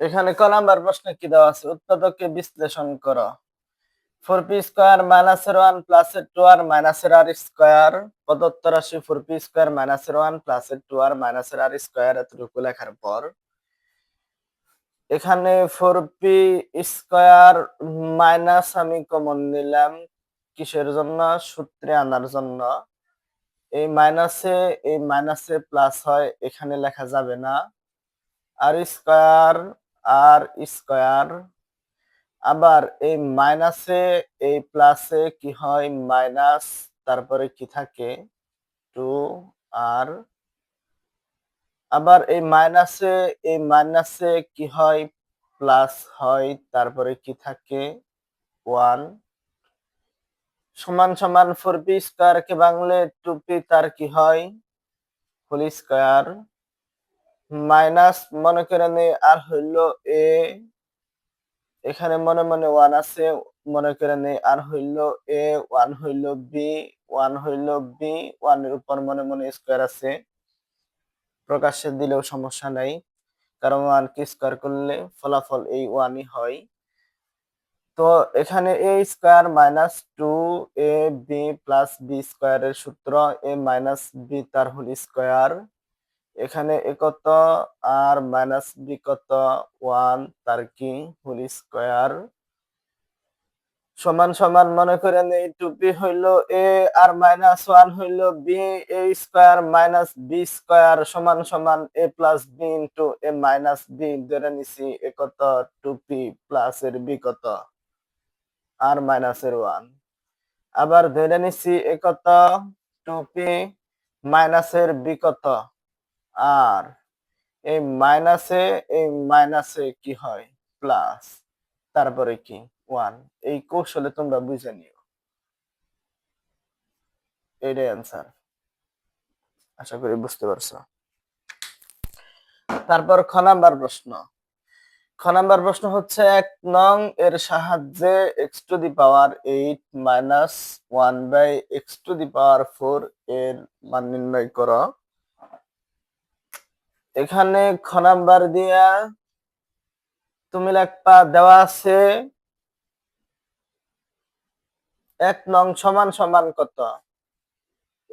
এখানে ক নাম্বার প্রশ্নে কি দেওয়া আছে? উৎপাদককে বিশ্লেষণ করো। ফোর পি স্কোয়ার মাইনাসের ওয়ান প্লাসের টু আর মাইনাসের আর স্কোয়ার। প্রদত্ত রাশি ফোর পি স্কোয়ার মাইনাসের ওয়ান প্লাসের টু আর মাইনাসের আর স্কোয়ার এতটুকু লেখার পর। এখানে ফোর পি স্কোয়ার মাইনাস আমি কমন নিলাম কিসের জন্য? সূত্রে আনার জন্য। এই মাইনাসে এই মাইনাসে প্লাস হয়, এখানে লেখা যাবে না। আর স্কোয়ার আর স্কোয়ার, আবার এই মাইনাসে, এই প্লাসে কি হয়? মাইনাস, তারপরে কি থাকে? টু আর, আবার এই মাইনাসে এই মাইনাসে কি হয়? প্লাস হয়, তারপরে কি থাকে? ওয়ান। সমান সমান ফোর পি স্কোয়ার কে বাংলে টু পি তার কি হয়? Whole square. মাইনাস মনে করে নে আর হইল এ, এখানে মনে মনে ওয়ান আছে, মনে করে নে আর হইল এ ওয়ান হইল বি ওয়ান হইল বি ওয়ানের উপর মনে মনে স্কোয়ার আছে। প্রকাশ্যে দিলেও সমস্যা নাই, কারণ ওয়ান কে স্কোয়ার করলে ফলাফল এই ওয়ানই হয়। তো এখানে A square minus two A B plus B স্কোয়ারের সূত্র, এ মাইনাস বি তার হোল স্কোয়ার এখানে এ কত আর মাইনাস বি কত ওয়ান তার কি? হোল স্কোয়ার সমান সমান মনে করেন এই টু বি হইল এ আর মাইনাস ওয়ান হইল B A square minus B square সমান সমান A plus B into A minus B ধরে নিছি এ কত টু পি প্লাস এর বি কত আর মাইনাসের ওয়ান আবার ধরে নিছি এ কত টু পি মাইনাসের বি কত আর এই মাইনাসে এই মাইনাসে কি হয়? প্লাস। তারপরে কি? ওয়ান। এই কৌশলে তোমরা বুঝে নিও। এটাই অ্যান্সার আশা করি বুঝতে পারছ। তারপর খ নাম্বার প্রশ্ন। খ নাম্বার প্রশ্ন হচ্ছে, এক নং এর সাহায্যে X to the power eight minus one by X to the power four এর মান নির্ণয় করো। এখানে খ নাম্বার দিয়া তুমি লিখবা, দেওয়া আছে এক নং সমান সমান কত?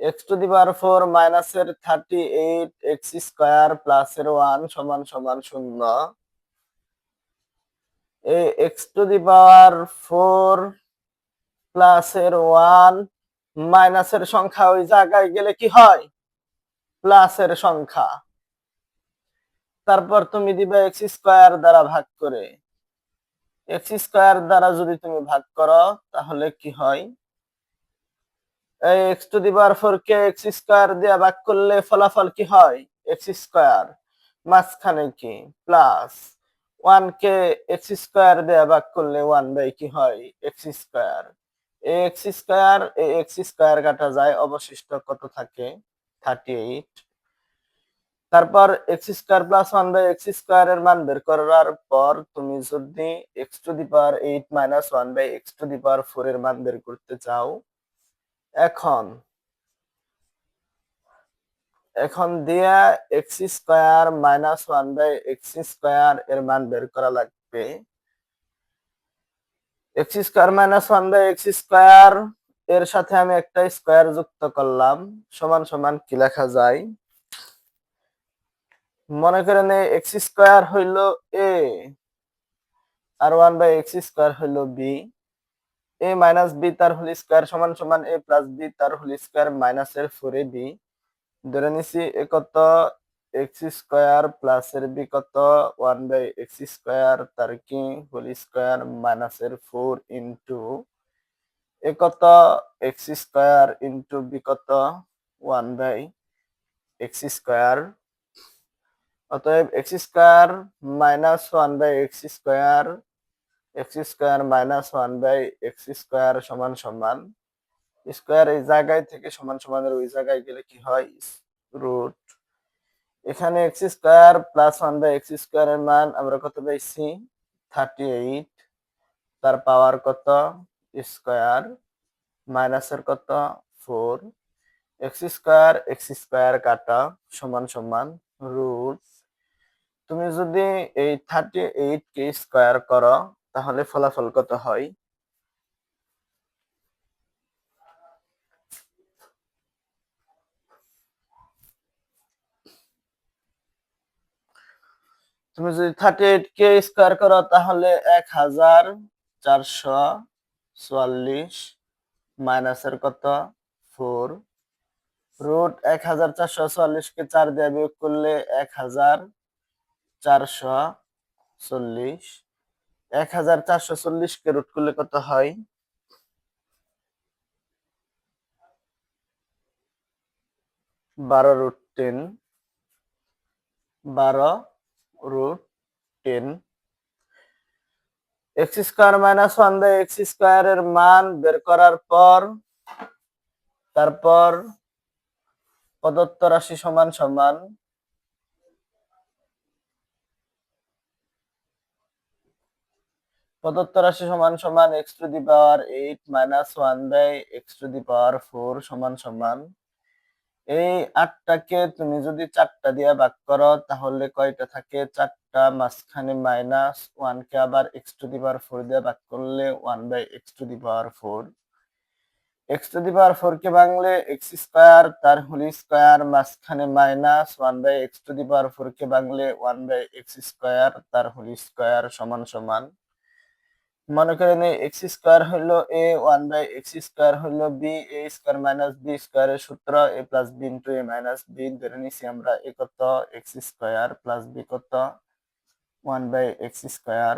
X to the power four মাইনাসের থার্টি এইট এক্স স্কোয়ার প্লাসের ওয়ান সমান সমান শূন্য। এই X to the power four প্লাসের ওয়ান মাইনাসের সংখ্যা ওই জায়গায় গেলে কি হয়? প্লাসের সংখ্যা। তারপর তুমি দিবে এক্স স্কোয়ার দ্বারা ভাগ করে। এক্স স্কোয়ার দ্বারা যদি তুমি ভাগ করো, তাহলে কি হয়? এই X to the power four K X square দিয়ে ভাগ করলে ফলাফল কি হয়? X square. মাঝখানে কি? প্লাস ওয়ান কে এক্স স্কোয়ার দিয়ে ভাগ করলে ওয়ান বাই কি হয়? X square. X square X square কাটা যায়, অবশিষ্ট কত থাকে? থার্টি এইট তারপর X square plus one by X square এর মান বের করার পর তুমি যদি X to the power eight minus one by X to the power four এর মান বের করতে চাও, এখন এখন দিয়া X square minus one by X square এর মান বের করা লাগবে। X square minus one by X square এর সাথে আমি একটা স্কোয়ার যুক্ত করলাম, সমান সমান কি লেখা যায়? মনে করেন এক্স স্কোয়ার হইল এ আর ওয়ান বাই এক্স স্কোয়ার হইল বি এ মাইনাস বি তার হোল স্কোয়ার সমান সমান এ প্লাস বি তার হোল স্কোয়ার মাইনাস এর ফোর বি ধরে নিছি এ কত এক্স স্কোয়ার প্লাস এর বি কত? ওয়ান বাই এক্স স্কোয়ার তার কি? হোল স্কোয়ার মাইনাস এর ফোর ইন্টু এ কত? এক্স স্কোয়ার ইন্টু বি কত? ওয়ান বাই এক্স স্কোয়ার অতএব X square minus one by X square X square minus one by X square সমান সমান। Square এই জায়গায় থেকে সমান সমানের ওই জায়গায় গেলে কি হয়? রুট। এখানে X square plus one by X square এর মান আমরা কত পাইছি? Thirty eight. তার পাওয়ার কত? স্কোয়ার মাইনাসের কত? Four. X square X square কাটা সমান সমান রুট। তুমি যদি এই থার্টি এইট কে স্কোয়ার করো, তাহলে ফলাফল কত হয়? তুমি যদি থার্টি এইট কে স্কোয়ার করো, তাহলে এক হাজার চারশো চুয়াল্লিশ মাইনাসের কত? ফোর রুট এক হাজার চারশো চুয়াল্লিশ কে চার দিয়ে বিয়োগ করলে এক হাজার চারশো চল্লিশ। এক হাজার চারশো চল্লিশ কে রুট করলে কত হয়? বারো রুট টেন বারো root ten X square minus one by X স্কোয়ারের মান বের করার পর, তারপর প্রদত্ত রাশি সমান সমান প্রদত্ত রাশি সমান সমান X to the power eight minus one by X to the power four সমান সমান। এই আটটাকে তুমি যদি চারটা দিয়ে ভাগ করো, তাহলে কয়টা থাকে? চারটা মাঝখানে মাইনাস ওয়ান কে আবার X to the power four দিয়ে ভাগ করলে one by X to the power four X to the power four কে ভাঙলে এক্স স্কোয়ার তার হোল স্কোয়ার মাঝখানে minus one by X to the power four কে ভাঙলে one by X square তার whole square সমান সমান। মনে করেন এক্স স্কোয়ার হলো A one by X square হলো B A square minus B স্কোয়ারের সূত্র A plus B into A minus B ধরে নিছি আমরা এ কত? এক্স স্কোয়ার প্লাস বি কত? ওয়ান বাই এক্স স্কোয়ার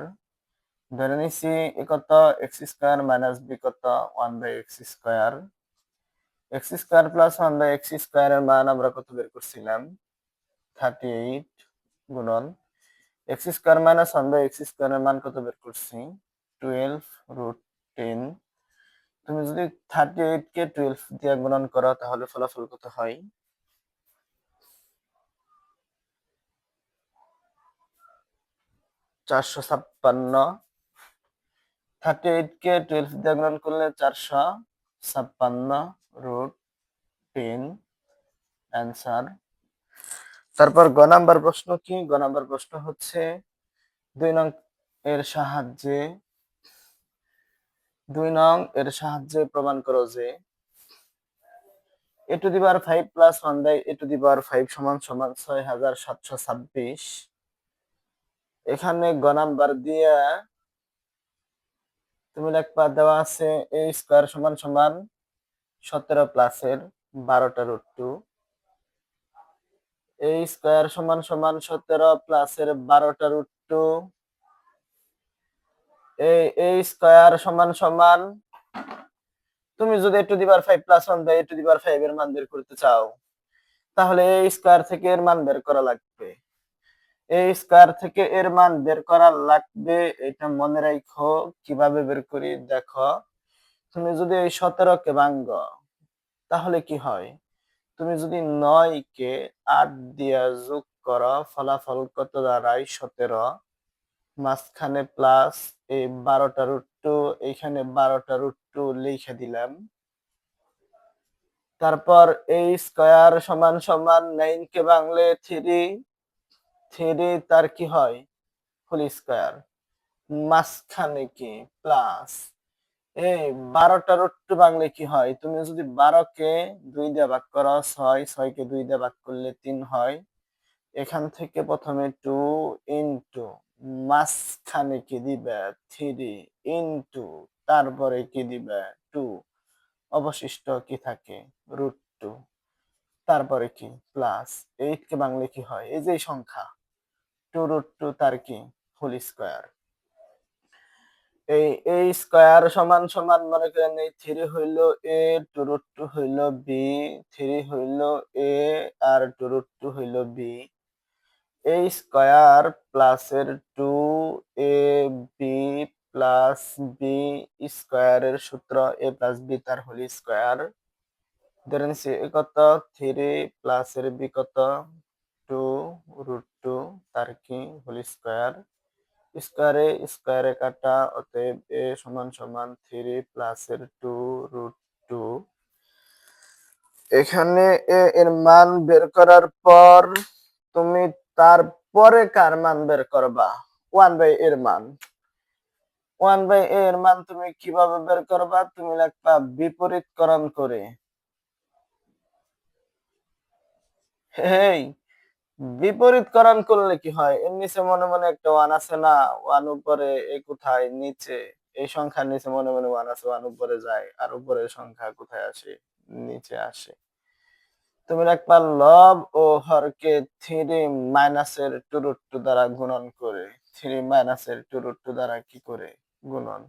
ধরে নিছি এ কত? এক্স স্কোয়ার মাইনাস বি কত? One by X square X square plus one by X স্কোয়ারের মান আমরা কত বের করছিলাম? থার্টি এইট গুণন X square minus one by X স্কোয়ারের মান কত বের করছি? টুয়েলভ রুট টেন তুমি যদি থার্টি এইট কে টুয়েলভ দিয়ে গুণন করো, তাহলে ফলাফল কত হয়? চারশো ছাপ্পান্ন। থার্টি এইট কে টুয়েলভ দিয়ে গুণন করলে চারশো ছাপ্পান্ন রুট টেন অ্যান্সার তারপর গ নাম্বার প্রশ্ন কি? গ নাম্বার প্রশ্ন হচ্ছে, দুই নং এর সাহায্যে দুই নং এর সাহায্যে প্রমাণ করো যে A to the power five plus one by A to the power five সমান সমান ছয় হাজার সাতশো ছাব্বিশ। এখানে গ নাম্বার দিয়ে তুমি লিখবা দেওয়া আছে এ স্কোয়ার সমান সমান সতেরো প্লাসের বারোটা রুট টু এ স্কোয়ার সমান সমান সতেরো প্লাসের বারোটা রুট টু এ স্কোয়ার সমান সমান, তুমি যদি A to the power five plus one five এর মান বের করতে চাও, তাহলে স্কোয়ার থেকে এর মান বের করা লাগবে। স্কোয়ার থেকে এর মান বের করা লাগবে, এটা মনে রাখো, কীভাবে বের করি, দেখো, তুমি যদি এই সতেরো কে ভাঙ্গ, তাহলে কি হয়? তুমি যদি নয় কে আট দিয়া যোগ করো, ফলাফল কত দাঁড়ায়? সতেরো। মাঝখানে প্লাস এই বারোটা রুট টু এইখানে বারোটা রুট টু লিখে দিলাম। তারপর এই স্কোয়ার সমান সমান নাইন কে বাংলে থ্রি থ্রি তার কি হয়? ফুল স্কোয়ার মাঝখানে কি? প্লাস এই বারোটা রুট বাংলে কি হয়? তুমি যদি বারো কে দুই দিয়ে ভাগ করো, ছয় ছয় কে দুই দিয়ে ভাগ করলে তিন হয়। এখান থেকে প্রথমে টু ইন্টু মাঝখানে কি দিবে? থ্রি ইন্টু তারপরে কি দিবে? টু অবশিষ্ট কি থাকে? রুট টু তারপরে কি? প্লাস এইট কে বাংলে কি হয়? এই যে সংখ্যা। টু রুট টু তার কি? হোল স্কোয়ার এই এই স্কোয়ার সমান সমান মনে করেন এই থ্রি হইল এ টু রুট টু হইল বি থ্রি হইল এ আর টু রুট টু হইল বি এ স্কোয়ার প্লাসের two a b plus b স্কোয়ারের সূত্র এ প্লাস বি তার হোল স্কোয়ার ধরেন সি কত? থ্রি প্লাসের বি কত? টু রুট টু তার কি? হোল স্কোয়ার স্কোয়ারে স্কোয়ারে কাটা, অতএব এ সমান সমান থ্রি প্লাসের টু রুট টু এখানে এ এর মান বের করার পর তুমি তার পরে কার মান বের করবা। ওয়ান বাই এর মান ওয়ান বাই এর মান তুমি কীভাবে বের করবা? তুমি লিখবা বিপরীতকরণ করে। হেই, বিপরীতকরণ করলে কি হয়? এর নিচে মনে মনে একটা ওয়ান আছে না? ওয়ান উপরে এ কোথায়? নিচে। এই সংখ্যার নিচে মনে মনে ওয়ান আছে ওয়ান উপরে যায়, আর উপরের সংখ্যা কোথায় আসে? নিচে আসে। তুমি লিখবা লব ও হরকে থ্রি মাইনাসের টু রুট টু দ্বারা গুণন করে। থ্রি মাইনাসের টু রুট টু দ্বারা কি করে? গুণন।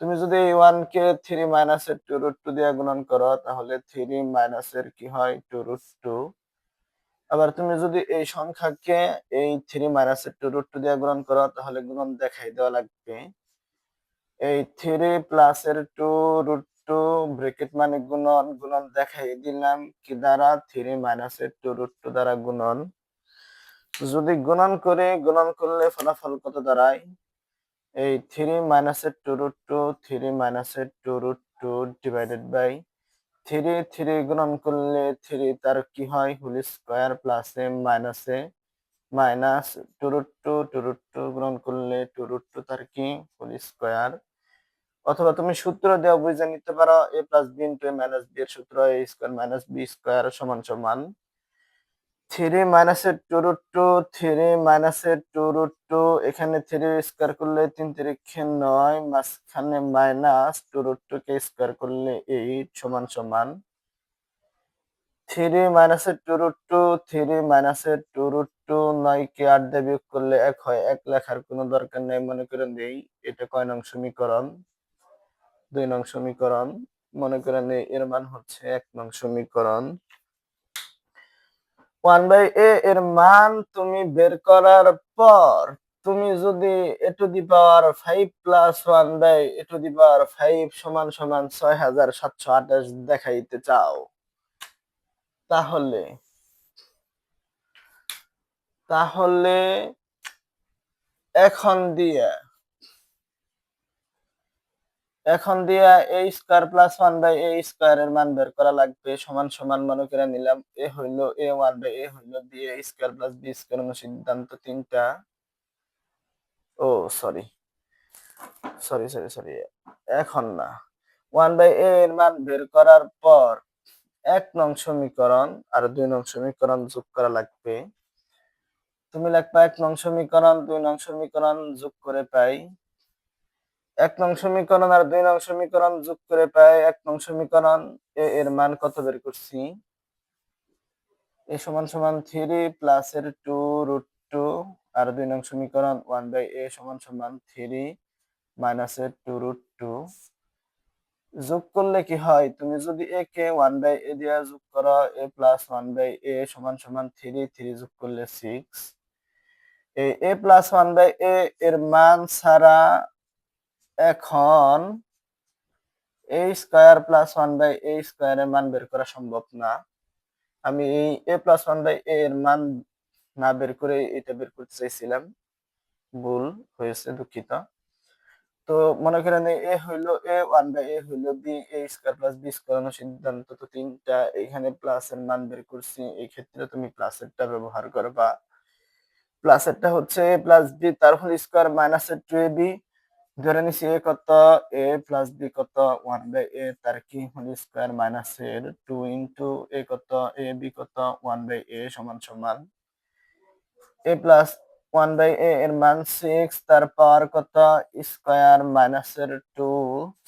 তুমি যদি ওয়ান কে থ্রি মাইনাসের টু রুট টু দিয়ে গুণন করো, তাহলে থ্রি মাইনাসের কি হয়? টু রুট টু আবার তুমি যদি এই সংখ্যাকে এই থ্রি মাইনাসের টু রুট টু দিয়ে গুণন করো, তাহলে গুণন দেখাই দেওয়া লাগবে। এই থ্রি প্লাসের টু রুট টু ব্রেকেট মানে গুণন গুণন দেখাই দিলাম কি দ্বারা? থ্রি মাইনাসের টু রুট টু দ্বারা গুণন। যদি গুণন করে, গুণন করলে ফলাফল কত দাঁড়ায়? এই থ্রি মাইনাসের টু রুট টু, থ্রি মাইনাসের two root two divided by three three গুণন করলে থ্রি তার কি হয়? হোল স্কোয়ার প্লাসে a minus two root two two root two গুণন করলে টু রুট টু তার কি? Whole square. অথবা তুমি সূত্র দেওয়া বুঝে নিতে পারো a plus b into a minus b এর সূত্র a square minus b square সমান সমান। থ্রি মাইনাসের টু রুট টু থ্রি মাইনাসের টু রুট টু এখানে থ্রি স্কোয়ার করলে তিন তিরিক্ষে নয়, মাঝখানে মাইনাস টু রুট টু কে স্কোয়ার করলে এইট সমান সমান। থ্রি মাইনাসের টু রুট টু থ্রি মাইনাসের টু রুট টু নয় কে আট দিয়ে বিয়োগ করলে এক হয়। এক লেখার কোনো দরকার নেই, মনে করে দেই এটা কয় নং সমীকরণ। দুই নং সমীকরণ। মনে করেন এর মান হচ্ছে এক নং সমীকরণ। ওয়ান বাই এ এর মান তুমি বের করার পর, তুমি যদি a to the power five plus one by a to the power five সমান সমান ছয় হাজার সাতশো আঠাশ দেখাইতে চাও, তাহলে তাহলে এখন দিয়ে এখন দিয়া a square plus one by a square এর মান বের করা লাগবে, সমান সমান মনে করে নিলাম এ হইল এ ওয়ান বাই এ হইল b a square plus b square সিদ্ধান্ত তিনটা। ও সরি সরি সরি সরি এখন না। ওয়ান বাই এ এর মান বের করার পর এক নং সমীকরণ আর দুই নং সমীকরণ যোগ করা লাগবে। তুমি লিখবা এক নং সমীকরণ, দুই নং সমীকরণ যোগ করে পাই। এক নং সমীকরণ আর দুই নং সমীকরণ যোগ করে পাই এক নং সমীকরণ এ এর মান কত বের করছি? এ সমান সমান থ্রি প্লাস এর টু রুট টু আর দুই নং সমীকরণ ওয়ান বাই এ সমান সমান থ্রি মাইনাস এর টু রুট টু। যোগ করলে কি হয়? তুমি যদি এ কে ওয়ান বাই এ দিয়ে যোগ করো, a plus one by a সমান সমান থ্রি থ্রি যোগ করলে six. A plus one by a এর মান ছাড়া এখন a square plus one by a স্কোয়ারের মান বের করা সম্ভব না। আমি এই a plus one by a এর মান না বের করে এটা বের করতে চাইছিলাম। ভুল হয়েছে, দুঃখিত। তো মনে করেন এ হইল এ ওয়ান বাই এ হইল b a square plus b square সিদ্ধান্ত তো তিনটা এখানে প্লাস এর মান বের করছি, এই ক্ষেত্রে তুমি প্লাসেরটা ব্যবহার করবা। প্লাসেরটা হচ্ছে এ প্লাস বি তার হোল স্কোয়ার মাইনাস এর টু এ বি ধরে নিছি এ কত? এ প্লাস বি কত? ওয়ান বাই এ, তার কি? হোল স্কোয়ার মাইনাস এর টু ইন্টু এ কত? এ বি কত? ওয়ান বাই এ সমান সমান। A plus one by a এর মান সিক্স তার পাওয়ার কত? স্কোয়ার মাইনাস এর টু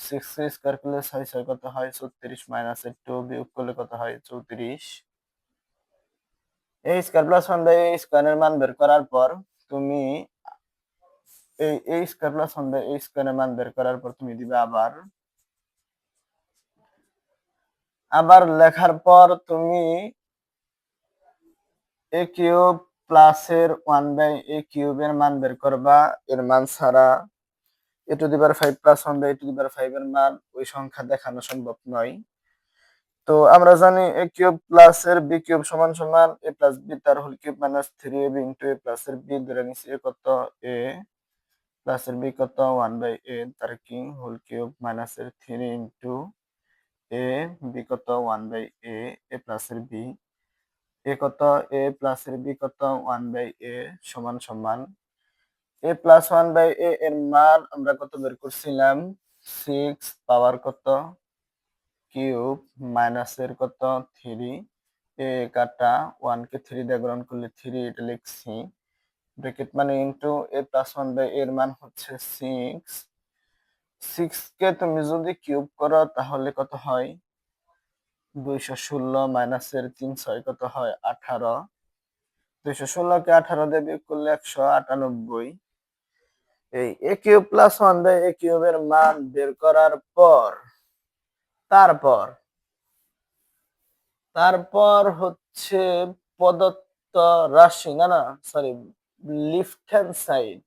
সিক্স স্কোয়ার করলে ছয় ছয় কত হয়? চৌত্রিশ মাইনাস এর টু বিয়োগ করলে কত হয়? চৌত্রিশ। A square plus one by a স্কোয়ারের মান বের করার পর তুমি এই a square plus one by a মান বের করার পর তুমি দিবে আবার। আবার লেখার পর তুমি এ কিউব প্লাসের ওয়ান বাই এ কিউবের মান বের করবা, এর মান ছাড়া। A to the power five plus one by to the power five এর মান ওই সংখ্যা দেখানো সম্ভব নয়। তো আমরা জানি এ কিউব প্লাস এর বি কিউব সমান সমান এ প্লাস বি তার whole cube minus three a b into a plus এর বি ধরে নিচ্ছি এ কত? এ প্লাস এর বি কত ওয়ান বাই এ তার কি হোল কিউব মাইনাস এর থ্রি ইন্টু এ বি কত one by a a plus এর বি এ কত এ প্লাস এর বি কত ওয়ান বাই এ সমান সমান। A plus one by a এর মান আমরা কত বের করছিলাম? সিক্স পাওয়ার কত? কিউব মাইনাস এর কত? থ্রি এ কাটা ওয়ান কে থ্রি দিয়ে গ্রহণ করলে থ্রি এটা লিখছি। ব্রেকেট মানে into a plus one by এর মান হচ্ছে সিক্স সিক্স কে তুমি যদি কিউব করো, তাহলে কত হয়? দুইশো ষোলো মাইনাসের তিন ছয় কত হয়? আঠারো। দুইশো ষোলো কে আঠারো দিয়ে বিয়োগ করলে একশো আটানব্বই। এই a cube plus one by a কিউবের মান বের করার পর, তারপর তারপর হচ্ছে প্রদত্ত রাশি, না না sorry left hand side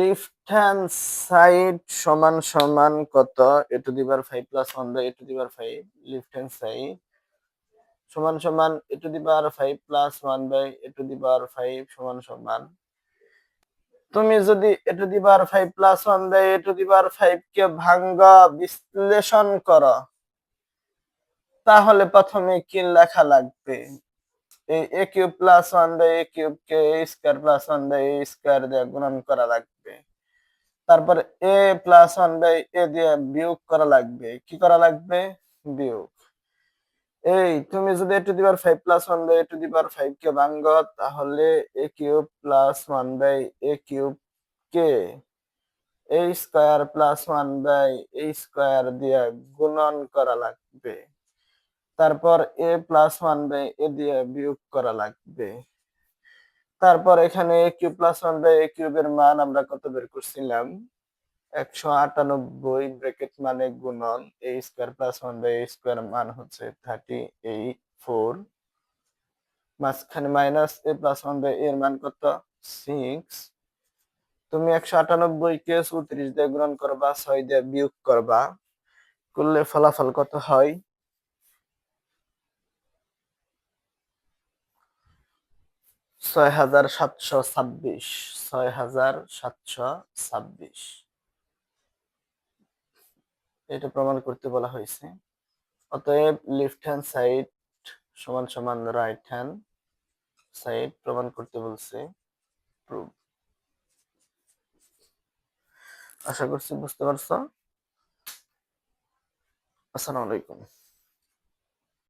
left hand side সমান সমান কত? A to the power five plus one by a to the power five left hand side সমান সমান a to the power five plus one by a to the power five সমান সমান। তুমি যদি a to the power five plus one by a to the power five কে ভাঙ্গ, বিশ্লেষণ করো, তাহলে প্রথমে কি লেখা লাগবে? এই a cube plus one by a cube K, a square plus one by a square দিয়ে গুণন করা লাগবে। তারপর a plus one by a দিয়ে বিয়োগ করা লাগবে। কি করা লাগবে? বিয়োগ। এই তুমি যদি a to the power five plus one by a to the power five কে ভাঙ্গ তাহলে a cube plus one by a cube K, a square plus one by a square দিয়ে গুণন করা লাগবে। তারপর a plus one by a দিয়ে বিয়োগ করা লাগবে। তারপর এখানে a cube plus one by a কিউবের মান আমরা কত বের করছিলাম? একশো আটানব্বই ব্র্যাকেট মানে গুণন a square plus one by a square মান হচ্ছে থার্টি এইট ফোর মাঝখানে minus a plus one by এর মান কত? সিক্স তুমি একশো আটানব্বই কে চৌত্রিশ দিয়ে গুণন করবা, ছয় দিয়ে বিয়োগ করবা। করলে ফলাফল কত হয়? ছয় হাজার সাতশো ছাব্বিশ, ছয় হাজার সাতশো ছাব্বিশ। এটা প্রমাণ করতে বলা হয়েছে। অতএব লেফট হ্যান্ড সাইড সমান সমান রাইট হ্যান্ড সাইড প্রমাণ করতে বলছে প্রুভ আশা করছি বুঝতে পারছ। আসসালামু আলাইকুম।